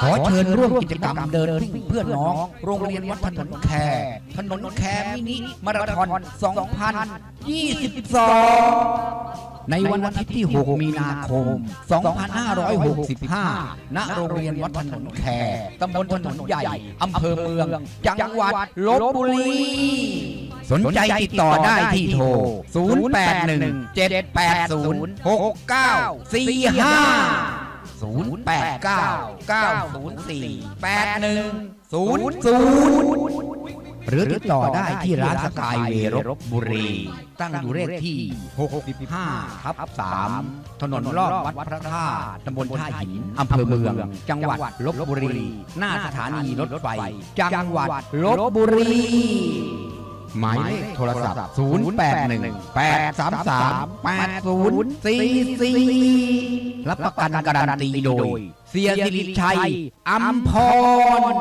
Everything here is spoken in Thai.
ขอเชิญร่วมกิจกรรมเดินวิ่งเพื่อนน้อง โรงเรียนวัดถนนแคร์ถนนแคร์มินิมาราธอน 2022 ในวันอาทิตย์ที่ 6 มีนาคม 2565 ณ โรงเรียนวัดถนนแคร์ตำบลถนนใหญ่ อำเภอเมือง จังหวัดลบบุรีสนใจติดต่อได้ที่โทร 0817846945 0899048100 หรือติดต่อได้ที่ร้านสกายเวรบบุรี ตั้งอยู่เลขที่ 65ทับ3ถนนรอบวัดพระธาตุตำบลท่าหินอำเภอเมือง จังหวัดลบบุรี หน้าสถานีรถไฟ จังหวัดลบบุรี หมายเลขโทรศัพท์ 0818338044 รับประกันการันตีโดย เสียสิริชัยอัมพร